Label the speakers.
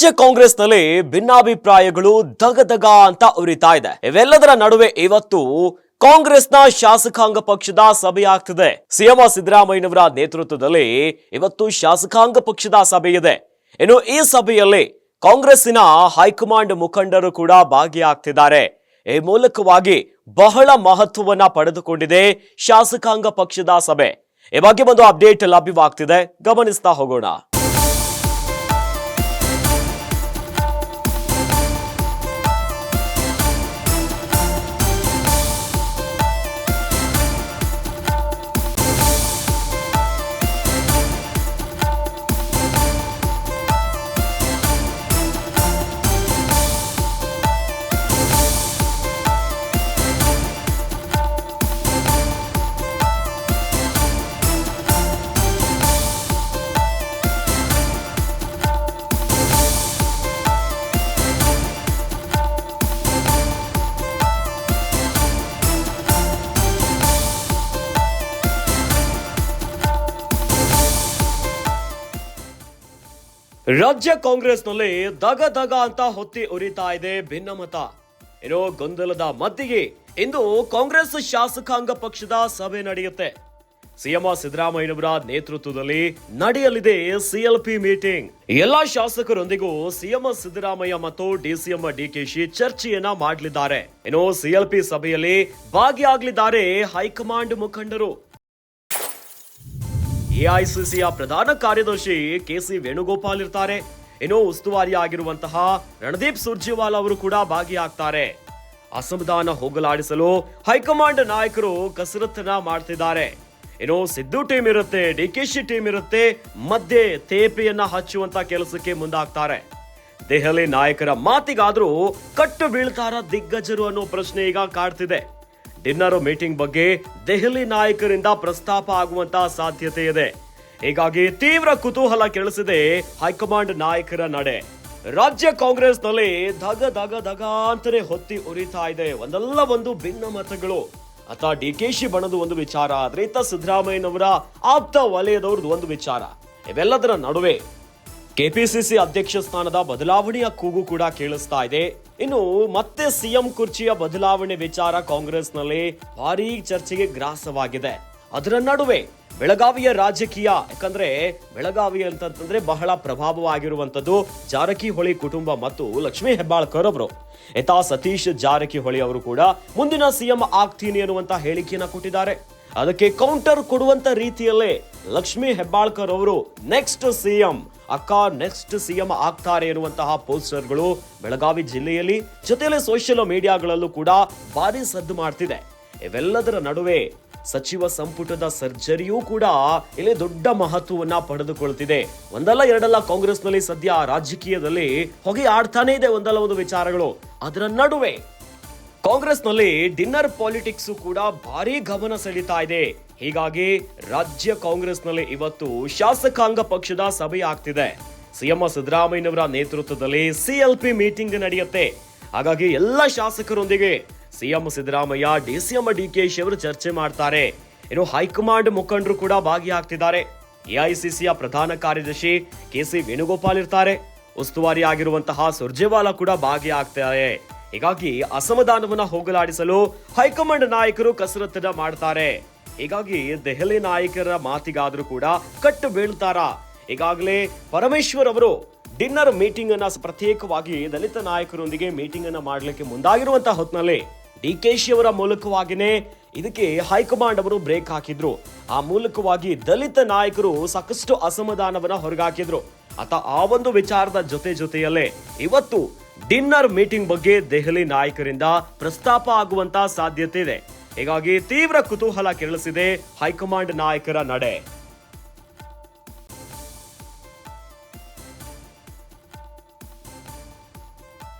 Speaker 1: ರಾಜ್ಯ ಕಾಂಗ್ರೆಸ್ನಲ್ಲಿ ಭಿನ್ನಾಭಿಪ್ರಾಯಗಳು ದಗದಗ ಅಂತ ಉರಿತಾ ಇದೆ. ಇವೆಲ್ಲದರ ನಡುವೆ ಇವತ್ತು ಕಾಂಗ್ರೆಸ್ನ ಶಾಸಕಾಂಗ ಪಕ್ಷದ ಸಭೆ ಆಗ್ತಿದೆ. ಸಿಎಂ ಸಿದ್ದರಾಮಯ್ಯನವರ ನೇತೃತ್ವದಲ್ಲಿ ಇವತ್ತು ಶಾಸಕಾಂಗ ಪಕ್ಷದ ಸಭೆ ಇದೆ. ಇನ್ನು ಈ ಸಭೆಯಲ್ಲಿ ಕಾಂಗ್ರೆಸ್ಸಿನ ಹೈಕಮಾಂಡ್ ಮುಖಂಡರು ಕೂಡ ಭಾಗಿಯಾಗ್ತಿದ್ದಾರೆ. ಈ ಮೂಲಕವಾಗಿ ಬಹಳ ಮಹತ್ವವನ್ನ ಪಡೆದುಕೊಂಡಿದೆ ಶಾಸಕಾಂಗ ಪಕ್ಷದ ಸಭೆ. ಈ ಬಗ್ಗೆ ಒಂದು ಅಪ್ಡೇಟ್ ಲಭ್ಯವಾಗ್ತಿದೆ. ಗಮನಿಸ್ತಾ ಹೋಗೋಣ. ರಾಜ್ಯ ಕಾಂಗ್ರೆಸ್ನಲ್ಲಿ ದಗ ದಗ ಅಂತ ಹೊತ್ತಿ ಉರಿತಾ ಇದೆ ಭಿನ್ನಮತ. ಏನೋ ಗೊಂದಲದ ಮಧ್ಯೆಗೆ ಇಂದು ಕಾಂಗ್ರೆಸ್ ಶಾಸಕಾಂಗ ಪಕ್ಷದ ಸಭೆ ನಡೆಯುತ್ತೆ. ಸಿಎಂ ಸಿದ್ದರಾಮಯ್ಯನವರ ನೇತೃತ್ವದಲ್ಲಿ ನಡೆಯಲಿದೆ ಸಿಎಲ್ಪಿ ಮೀಟಿಂಗ್. ಎಲ್ಲಾ ಶಾಸಕರೊಂದಿಗೂ ಸಿಎಂ ಸಿದ್ದರಾಮಯ್ಯ ಮತ್ತು ಡಿಸಿಎಂ ಡಿಕೆಶಿ ಚರ್ಚೆಯನ್ನ ಮಾಡಲಿದ್ದಾರೆ. ಇನ್ನು ಸಿಎಲ್ಪಿ ಸಭೆಯಲ್ಲಿ ಭಾಗಿಯಾಗಲಿದ್ದಾರೆ ಹೈಕಮಾಂಡ್ ಮುಖಂಡರು. ಎಐಸಿಸಿಯ ಪ್ರಧಾನ ಕಾರ್ಯದರ್ಶಿ ಕೆ ಸಿ ವೇಣುಗೋಪಾಲ್ ಇರ್ತಾರೆ. ಇನ್ನು ಉಸ್ತುವಾರಿ ಆಗಿರುವಂತಹ ರಣದೀಪ್ ಸುರ್ಜೇವಾಲಾ ಅವರು ಕೂಡ ಭಾಗಿಯಾಗ್ತಾರೆ. ಅಸಮಾಧಾನ ಹೋಗಲಾಡಿಸಲು ಹೈಕಮಾಂಡ್ ನಾಯಕರು ಕಸರತ್ತನ್ನ ಮಾಡ್ತಿದ್ದಾರೆ. ಇನ್ನು ಸಿದ್ದು ಟೀಮ್ ಇರುತ್ತೆ ಡಿ ಕೆ ಶಿ ಟೀಮ್ ಇರುತ್ತೆ, ಮಧ್ಯೆ ತೇಪೆಯನ್ನ ಹಚ್ಚುವಂತ ಕೆಲಸಕ್ಕೆ ಮುಂದಾಗ್ತಾರೆ. ದೆಹಲಿ ನಾಯಕರ ಮಾತಿಗಾದ್ರೂ ಕಟ್ಟು ಬೀಳ್ತಾರ ದಿಗ್ಗಜರು ಅನ್ನೋ ಪ್ರಶ್ನೆ ಈಗ ಕಾಡ್ತಿದೆ. ಡಿನ್ನರ್ ಮೀಟಿಂಗ್ ಬಗ್ಗೆ ದೆಹಲಿ ನಾಯಕರಿಂದ ಪ್ರಸ್ತಾಪ ಆಗುವಂತ ಸಾಧ್ಯತೆ ಇದೆ. ಹೀಗಾಗಿ ತೀವ್ರ ಕುತೂಹಲ ಕೆಳಿಸಿದೆ ಹೈಕಮಾಂಡ್ ನಾಯಕರ ನಡೆ. ರಾಜ್ಯ ಕಾಂಗ್ರೆಸ್ನಲ್ಲಿ ಧಗ ಧಗ ಧಗ ಅಂತಲೇ ಹೊತ್ತಿ ಉರಿತಾ ಇದೆ. ಒಂದಲ್ಲ ಒಂದು ಭಿನ್ನ ಮತಗಳು. ಅಥ ಡಿ ಕೆ ಶಿ ಬಣದು ಒಂದು ವಿಚಾರ, ಆದ್ರೆ ಇತ್ತ ಸಿದ್ದರಾಮಯ್ಯನವರ ಆಪ್ತ ವಲಯದವ್ರದ್ದು ಒಂದು ವಿಚಾರ. ಇವೆಲ್ಲದರ ನಡುವೆ ಕೆಪಿಸಿಸಿ ಅಧ್ಯಕ್ಷ ಸ್ಥಾನದ ಬದಲಾವಣೆಯ ಕೂಗು ಕೂಡ ಕೇಳಿಸ್ತಾ ಇದೆ. ಇನ್ನು ಮತ್ತೆ ಸಿಎಂ ಕುರ್ಚಿಯ ಬದಲಾವಣೆ ವಿಚಾರ ಕಾಂಗ್ರೆಸ್ನಲ್ಲಿ ಭಾರೀ ಚರ್ಚೆಗೆ ಗ್ರಾಸವಾಗಿದೆ. ಅದರ ನಡುವೆ ಬೆಳಗಾವಿಯ ರಾಜಕೀಯ, ಯಾಕಂದ್ರೆ ಬೆಳಗಾವಿ ಅಂತಂತಂದ್ರೆ ಬಹಳ ಪ್ರಭಾವವಾಗಿರುವಂತದ್ದು ಜಾರಕಿಹೊಳಿ ಕುಟುಂಬ ಮತ್ತು ಲಕ್ಷ್ಮೀ ಹೆಬ್ಬಾಳ್ಕರ್ ಅವರು. ಯಥಾ ಸತೀಶ್ ಜಾರಕಿಹೊಳಿ ಅವರು ಕೂಡ ಮುಂದಿನ ಸಿಎಂ ಆಗ್ತೀನಿ ಅನ್ನುವಂತ ಹೇಳಿಕೆಯನ್ನ ಕೊಟ್ಟಿದ್ದಾರೆ. ಅದಕ್ಕೆ ಕೌಂಟರ್ ಕೊಡುವಂತ ರೀತಿಯಲ್ಲೇ ಲಕ್ಷ್ಮಿ ಹೆಬ್ಬಾಳ್ಕರ್ ಅವರು ನೆಕ್ಸ್ಟ್ ಸಿಎಂ ಅಕ್ಕ ನೆಕ್ಸ್ಟ್ ಸಿಎಂ ಆಗ್ತಾರೆ ಎನ್ನುವಂತಹ ಪೋಸ್ಟರ್ಗಳು ಬೆಳಗಾವಿ ಜಿಲ್ಲೆಯಲ್ಲಿ, ಜೊತೆಯಲ್ಲಿ ಸೋಷಿಯಲ್ ಮೀಡಿಯಾಗಳಲ್ಲೂ ಕೂಡ ಭಾರಿ ಸದ್ದು ಮಾಡ್ತಿದೆ. ಇವೆಲ್ಲದರ ನಡುವೆ ಸಚಿವ ಸಂಪುಟದ ಸರ್ಜರಿಯೂ ಕೂಡ ಇಲ್ಲಿ ದೊಡ್ಡ ಮಹತ್ವವನ್ನ ಪಡೆದುಕೊಳ್ತಿದೆ. ಒಂದಲ್ಲ ಎರಡಲ್ಲ ಕಾಂಗ್ರೆಸ್ನಲ್ಲಿ ಸದ್ಯ ರಾಜಕೀಯದಲ್ಲಿ ಹೊಗೆ ಆಡ್ತಾನೇ ಇದೆ ಒಂದಲ್ಲ ಒಂದು ವಿಚಾರಗಳು. ಅದರ ನಡುವೆ ಕಾಂಗ್ರೆಸ್ನಲ್ಲಿ ಡಿನ್ನರ್ ಪಾಲಿಟಿಕ್ಸ್ ಕೂಡ ಭಾರಿ ಗಮನ ಸೆಳೀತಾ ಇದೆ. ಹೀಗಾಗಿ ರಾಜ್ಯ ಕಾಂಗ್ರೆಸ್ನಲ್ಲಿ ಇವತ್ತು ಶಾಸಕಾಂಗ ಪಕ್ಷದ ಸಭೆ ಆಗ್ತಿದೆ. ಸಿಎಂ ಸಿದ್ದರಾಮಯ್ಯನವರ ನೇತೃತ್ವದಲ್ಲಿ ಸಿಎಲ್ಪಿ ಮೀಟಿಂಗ್ ನಡೆಯುತ್ತೆ. ಹಾಗಾಗಿ ಎಲ್ಲ ಶಾಸಕರೊಂದಿಗೆ ಸಿಎಂ ಸಿದ್ದರಾಮಯ್ಯ ಡಿಸಿಎಂ ಡಿಕೆಶಿ ಅವರು ಚರ್ಚೆ ಮಾಡ್ತಾರೆ. ಇನ್ನು ಹೈಕಮಾಂಡ್ ಮುಖಂಡರು ಕೂಡ ಭಾಗಿಯಾಗ್ತಿದ್ದಾರೆ. ಎಐಸಿಸಿಯ ಪ್ರಧಾನ ಕಾರ್ಯದರ್ಶಿ ಕೆ ಸಿ ವೇಣುಗೋಪಾಲ್ ಇರ್ತಾರೆ. ಉಸ್ತುವಾರಿ ಆಗಿರುವಂತಹ ಸುರ್ಜೇವಾಲಾ ಕೂಡ ಭಾಗಿಯಾಗ್ತಾರೆ. ಹೀಗಾಗಿ ಅಸಮಾಧಾನವನ್ನ ಹೋಗಲಾಡಿಸಲು ಹೈಕಮಾಂಡ್ ನಾಯಕರು ಕಸರತ್ತನ್ನ ಮಾಡ್ತಾರೆ. ಹೀಗಾಗಿ ದೆಹಲಿ ನಾಯಕರ ಮಾತಿಗಾದ್ರೂ ಕೂಡ ಕಟ್ಟು ಬೀಳ್ತಾರ. ಈಗಾಗಲೇ ಪರಮೇಶ್ವರ್ ಅವರು ಡಿನ್ನರ್ ಮೀಟಿಂಗ್ ಅನ್ನ ಪ್ರತ್ಯೇಕವಾಗಿ ದಲಿತ ನಾಯಕರೊಂದಿಗೆ ಮೀಟಿಂಗ್ ಅನ್ನ ಮಾಡಲಿಕ್ಕೆ ಮುಂದಾಗಿರುವಂತಹ ಹೊತ್ತಿನಲ್ಲಿ ಡಿ ಕೆ ಶಿ ಅವರ ಮೂಲಕವಾಗಿನೇ ಇದಕ್ಕೆ ಹೈಕಮಾಂಡ್ ಅವರು ಬ್ರೇಕ್ ಹಾಕಿದ್ರು. ಆ ಮೂಲಕವಾಗಿ ದಲಿತ ನಾಯಕರು ಸಾಕಷ್ಟು ಅಸಮಾಧಾನವನ್ನ ಹೊರಗಾಕಿದ್ರು. ಆತ ಆ ಒಂದು ವಿಚಾರದ ಜೊತೆ ಜೊತೆಯಲ್ಲೇ ಇವತ್ತು ಡಿನ್ನರ್ ಮೀಟಿಂಗ್ ಬಗ್ಗೆ ದೆಹಲಿ ನಾಯಕರಿಂದ ಪ್ರಸ್ತಾಪ ಆಗುವಂತ ಸಾಧ್ಯತೆ ಇದೆ. ಹೀಗಾಗಿ ತೀವ್ರ ಕುತೂಹಲ ಕೆರಳಿಸಿದೆ ಹೈಕಮಾಂಡ್ ನಾಯಕರ ನಡೆ.